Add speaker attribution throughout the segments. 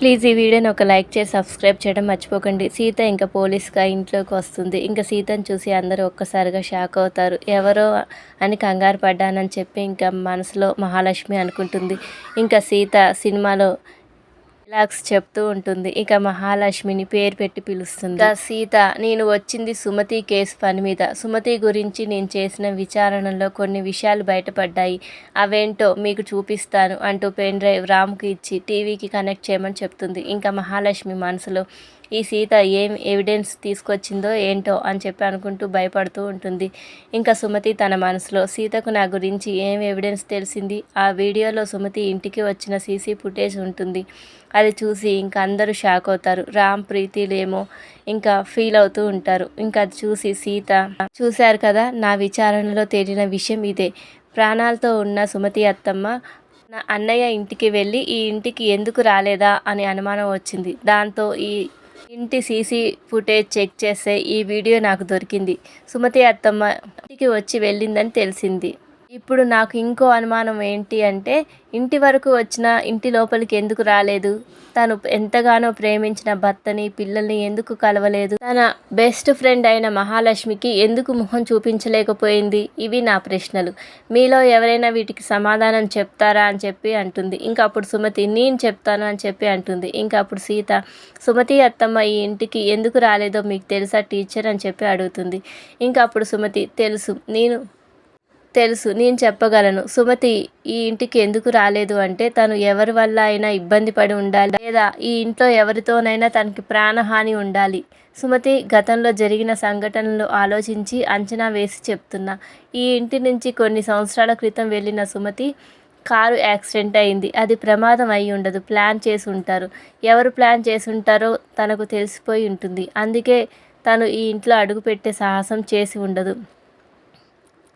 Speaker 1: Please ఈ వీడియోని ఒక లైక్ చేసి సబ్స్క్రైబ్ చేయడం మర్చిపోకండి. సీత ఇంకా పోలీస్గా ఇంట్లోకి వస్తుంది. ఇంకా సీతను చూసి అందరూ ఒక్కసారిగా షాక్ అవుతారు. ఎవరో అని కంగారు పడ్డానని చెప్పి ఇంకా మనసులో మహాలక్ష్మి అనుకుంటుంది. ఇంకా సీత సినిమాలో డైలాగ్స్ చెప్తూ ఉంటుంది. ఇక మహాలక్ష్మిని పేరు పెట్టి పిలుస్తుంది. సీత నేను వచ్చింది సుమతి కేసు పని మీద. సుమతి గురించి నేను చేసిన విచారణలో కొన్ని విషయాలు బయటపడ్డాయి. అవేంటో మీకు చూపిస్తాను అంటూ పెన్ డ్రైవ్ రామ్కి ఇచ్చి టీవీకి కనెక్ట్ చేయమని చెప్తుంది. ఇంకా మహాలక్ష్మి మనసులో ఈ సీత ఏం ఎవిడెన్స్ తీసుకొచ్చిందో ఏంటో అని చెప్పి అనుకుంటూ భయపడుతూ ఉంటుంది. ఇంకా సుమతి తన మనసులో సీతకు నా గురించి ఏం ఎవిడెన్స్ తెలిసింది? ఆ వీడియోలో సుమతి ఇంటికి వచ్చిన సీసీ ఫుటేజ్ ఉంటుంది. అది చూసి ఇంకా అందరూ షాక్ అవుతారు. రామ్ ప్రీతిలేమో ఇంకా ఫీల్ అవుతూ ఉంటారు. ఇంకా అది చూసి సీత చూశారు కదా నా విచారణలో తేలిన విషయం ఇదే. ప్రాణాలతో ఉన్న సుమతి అత్తమ్మ నా అన్నయ్య ఇంటికి వెళ్ళి ఈ ఇంటికి ఎందుకు రాలేదా? అని అనుమానం వచ్చింది. దాంతో ఈ ఇంటి సీసీ ఫుటేజ్ చెక్ చేస్తే ఈ వీడియో నాకు దొరికింది. సుమతి అత్తమ్మ ఇంటికి వచ్చి వెళ్ళిందని తెలిసింది. ఇప్పుడు నాకు ఇంకో అనుమానం ఏంటి అంటే ఇంటి వరకు వచ్చిన ఇంటి లోపలికి ఎందుకు రాలేదు? తను ఎంతగానో ప్రేమించిన భర్తని పిల్లల్ని ఎందుకు కలవలేదు? తన బెస్ట్ ఫ్రెండ్ అయిన మహాలక్ష్మికి ఎందుకు ముఖం చూపించలేకపోయింది? ఇవి నా ప్రశ్నలు. మీలో ఎవరైనా వీటికి సమాధానం చెప్తారా అని చెప్పి అంటుంది. ఇంకా అప్పుడు సుమతి నేను చెప్తాను అని చెప్పి అంటుంది. ఇంకా అప్పుడు సీత సుమతి అత్తమ్మ ఈ ఇంటికి ఎందుకు రాలేదో మీకు తెలుసా టీచర్? అని చెప్పి అడుగుతుంది. ఇంకా అప్పుడు సుమతి తెలుసు. నేను తెలుసు నేను చెప్పగలను. సుమతి ఈ ఇంటికి ఎందుకు రాలేదు అంటే తను ఎవరి వల్ల అయినా ఇబ్బంది పడి ఉండాలి లేదా ఈ ఇంట్లో ఎవరితోనైనా తనకి ప్రాణహాని ఉండాలి. సుమతి గతంలో జరిగిన సంఘటనలు ఆలోచించి అంచనా వేసి చెప్తున్నా. ఈ ఇంటి నుంచి కొన్ని సంవత్సరాల క్రితం వెళ్ళిన సుమతి కారు యాక్సిడెంట్ అయింది. అది ప్రమాదం అయి ఉండదు ప్లాన్ చేసి ఉంటారు. ఎవరు ప్లాన్ చేసి ఉంటారో తనకు తెలిసిపోయి ఉంటుంది. అందుకే తను ఈ ఇంట్లో అడుగుపెట్టే సాహసం చేసి ఉండదు.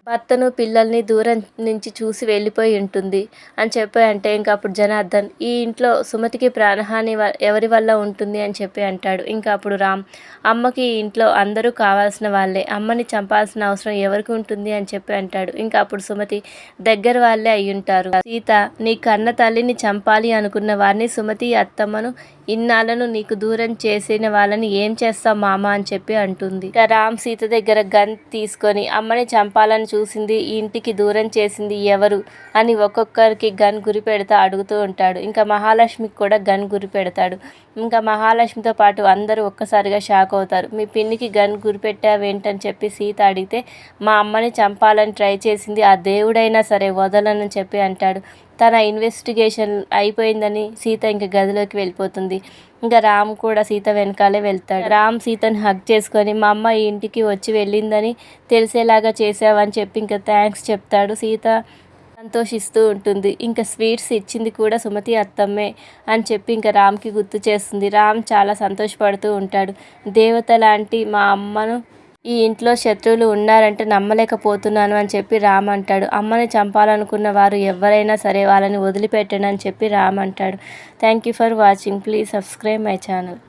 Speaker 1: భర్తను పిల్లల్ని దూరం నుంచి చూసి వెళ్ళిపోయి ఉంటుంది అని చెప్పి అంటే ఇంకా అప్పుడు జనార్దన్ ఈ ఇంట్లో సుమతికి ప్రాణహాని ఎవరి వల్ల ఉంటుంది? అని చెప్పి అంటాడు. ఇంకా అప్పుడు రామ్ అమ్మకి ఈ ఇంట్లో అందరూ కావాల్సిన వాళ్ళే. అమ్మని చంపాల్సిన అవసరం ఎవరికి ఉంటుంది? అని చెప్పి అంటాడు. ఇంకా అప్పుడు సుమతి దగ్గర వాళ్ళే అయ్యుంటారు. సీత నీ కన్న తల్లిని చంపాలి అనుకున్న వారిని సుమతి అత్తమ్మను ఇన్నాళ్ళను నీకు దూరం చేసిన వాళ్ళని ఏం చేస్తావు మామ అని చెప్పి అంటుంది. ఇక రామ్ సీత దగ్గర గన్ తీసుకొని అమ్మని చంపాలని చూసింది ఈ ఇంటికి దూరం చేసింది ఎవరు? అని ఒక్కొక్కరికి గన్ గురి పెడతా అడుగుతూ ఉంటాడు. ఇంకా మహాలక్ష్మికి కూడా గన్ గురి పెడతాడు. ఇంకా మహాలక్ష్మితో పాటు అందరూ ఒక్కసారిగా షాక్ అవుతారు. మీ పిన్నికి గన్ గురిపెట్టావేంటని చెప్పి సీత అడిగితే మా అమ్మని చంపాలని ట్రై చేసింది ఆ దేవుడైనా సరే వదలనని చెప్పి అంటాడు. తన ఇన్వెస్టిగేషన్ అయిపోయిందని సీత ఇంక గదిలోకి వెళ్ళిపోతుంది. ఇంకా రామ్ కూడా సీత వెనకాలే వెళ్తాడు. రామ్ సీతని హగ్ చేసుకొని మా అమ్మ ఈ ఇంటికి వచ్చి వెళ్ళిందని తెలిసేలాగా చేసావని చెప్పి ఇంకా థ్యాంక్స్ చెప్తాడు సీత. సంతోషిస్తూ ఉంటుంది. ఇంకా స్వీట్స్ ఇచ్చింది కూడా సుమతి అత్తమ్మే అని చెప్పి ఇంకా రామ్కి గుర్తు చేస్తుంది. రామ్ చాలా సంతోషపడుతూ ఉంటాడు. దేవత లాంటి మా అమ్మను ఈ ఇంట్లో శత్రువులు ఉన్నారంటే నమ్మలేకపోతున్నాను అని చెప్పి రామ్ అంటాడు. అమ్మని చంపాలనుకున్న వారు ఎవరైనా సరే వాళ్ళని వదిలిపెట్టండి అని చెప్పి రామ్ అంటాడు. Thank you for watching please subscribe my channel